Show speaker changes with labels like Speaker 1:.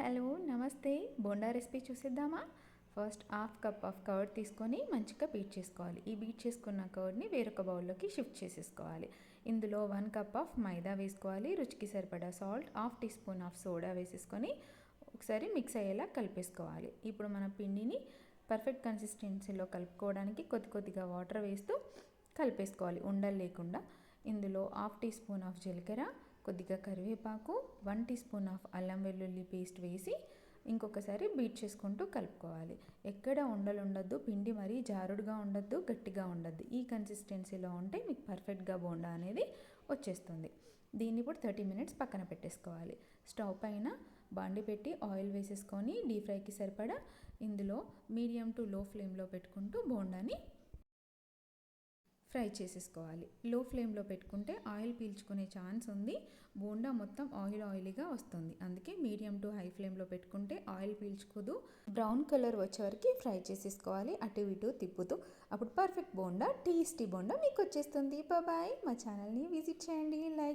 Speaker 1: Hello నమస్తే. Bonda recipe చూసేద్దామా? First half cup of curd తీసుకొని మంచిగా బీట్ చేసుకోవాలి. ఈ బీట్ చేసుకున్న కర్డ్ని వేరొక బౌల్లోకి షిఫ్ట్ చేసేసుకోవాలి. ఇందులో వన్ కప్ ఆఫ్ మైదా వేసుకోవాలి. రుచికి సరిపడా salt half teaspoon of soda వేసేసుకొని ఒకసారి మిక్స్ అయ్యేలా కలిపేసుకోవాలి. ఇప్పుడు మన పిండిని పర్ఫెక్ట్ కన్సిస్టెన్సీలో కలుపుకోవడానికి కొద్ది కొద్దిగా వాటర్ వేస్తూ కలిపేసుకోవాలి. ఉండలు లేకుండా. ఇందులో హాఫ్ టీ స్పూన్ ఆఫ్ జీలకర్ర కొద్దిగా కరివేపాకు వన్ టీ స్పూన్ ఆఫ్ అల్లం వెల్లుల్లి పేస్ట్ వేసి ఇంకొకసారి బీట్ చేసుకుంటూ కలుపుకోవాలి. ఎక్కడ ఉండలు ఉండద్దు పిండి మరీ జారుడుగా ఉండద్దు గట్టిగా ఉండద్దు. ఈ కన్సిస్టెన్సీలో ఉంటే మీకు పర్ఫెక్ట్గా బోండా అనేది వచ్చేస్తుంది. దీన్ని ఇప్పుడు థర్టీ మినిట్స్ పక్కన పెట్టేసుకోవాలి. స్టవ్ పైన బాండి పెట్టి ఆయిల్ వేసేసుకొని డీప్ ఫ్రైకి సరిపడా ఇందులో మీడియం టు లో ఫ్లేమ్లో పెట్టుకుంటూ బోండాని ఫ్రై చేసేసుకోవాలి. లో ఫ్లేమ్లో పెట్టుకుంటే ఆయిల్ పీల్చుకునే ఛాన్స్ ఉంది. బోండా మొత్తం ఆయిల్ ఆయిలీగా వస్తుంది. అందుకే మీడియం టు హై ఫ్లేమ్లో పెట్టుకుంటే ఆయిల్ పీల్చుకోదు. బ్రౌన్ కలర్ వచ్చే వరకు ఫ్రై చేసేసుకోవాలి. అటు ఇటు తిప్పుతూ. అప్పుడు పర్ఫెక్ట్ బోండా టేస్టీ బోండా మీకు వచ్చేస్తుంది. బాయ్ మా ఛానల్ని విజిట్ చేయండి. లైక్